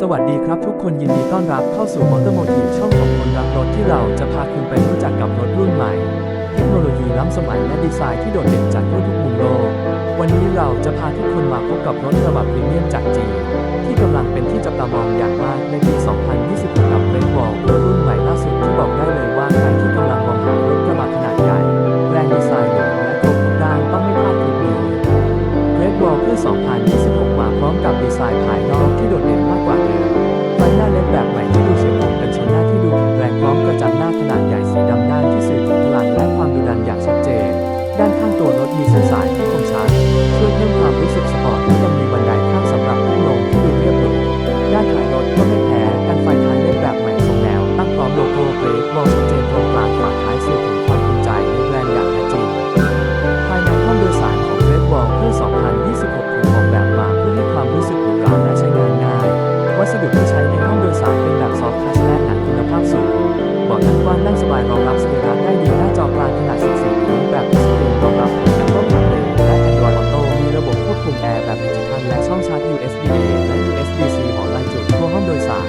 สวัสดีครับทุกคนยินดีต้อนรับเข้าสู่มอเตอร์โมทีฟช่องของคนรักรถที่เราจะพาคุณไปรู้จักกับรถรุ่นใหม่ เทคโนโลยีล้ำสมัยและดีไซน์ที่โดดเด่นจากทั่วทุกมุมโลก วันนี้เราจะพาทุกคนมาพบกับรถกระบะพรีเมียมจากจีนที่กำลังเป็นที่จับตามองอย่างมากในปี 2026กับเรดวอลรุ่นใหม่ล่าสุดที่บอก สายภายนอกที่โดดเด่นมากกว่าเดิมายรองรับสรีระได้ดีหน้าจอกลางขนาด 14 นิ้วแบบทัชสกรีนรองรับทั้ง Apple CarPlay และ Android Auto มีระบบควบคุมแอร์แบบดิจิทัลและช่องชาร์จ USB-A และ USB-C หัวลายจุดทั่วห้องโดยสาร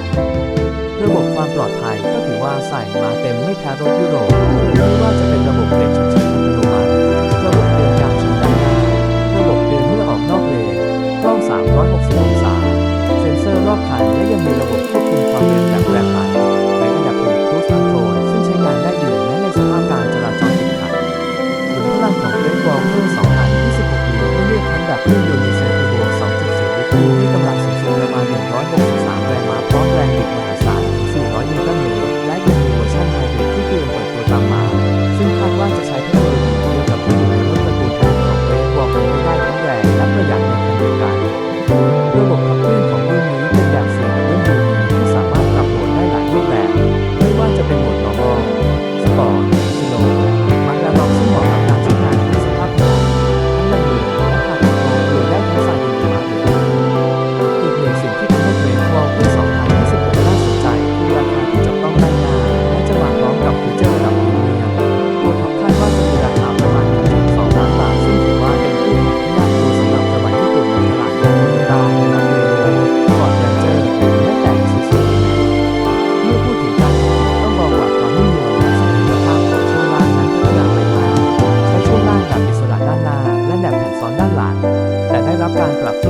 ระบบความปลอดภัยก็ถือว่าใส่มาเต็มไม่แพ้รถยุโรปไม่ว่าจะเป็นระบบเบรกฉุกเฉินอัตโนมัติระบบเตือนการชนด้านหน้าระบบเตือนเมื่อออกนอกเลนกล้อง 360 องศา เซ็นเซอร์รอบคันและยังมีระบบ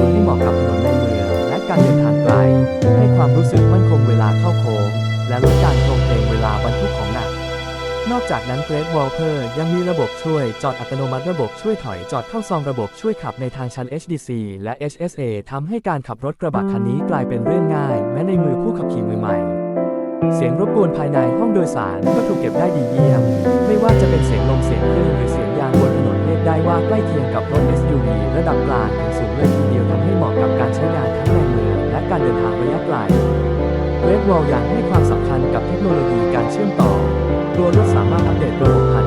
นให้เหมาะกับถนนในเมืองและการเดินทางไกล ให้ความรู้สึกมั่นคงเวลาเข้าโค้ง และลดการโครงเพลงเวลาบรรทุกของหนัก นอกจากนั้น Great Walker ยังมีระบบช่วยจอดอัตโนมัติระบบช่วยถอยจอดเข้าซองระบบช่วยขับในทางชัน HDC และ HSA ทำให้การขับรถกระบะคันนี้กลายเป็นเรื่องง่าย แม้ในมือผู้ขับขี่มือใหม่เสียงรบกวนภายในห้องโดยสารก็ถูกเก็บได้ดีเยี่ยม ไม่ว่าจะเป็นเสียงลมเสียงเครื่องหรือเสียงยางบนถนนเรียกได้ว่าใกล้เคียงกับรถ SUV ระดับกลางถึงสูงเลยทีเดียว เหมาะกับการใช้งานทั้งในเมืองและการเดินทางระยะไกล เว็บวอลยังให้ความสำคัญกับเทคโนโลยีการเชื่อมต่อ ตัวรถสามารถอัปเดตระบบผ่าน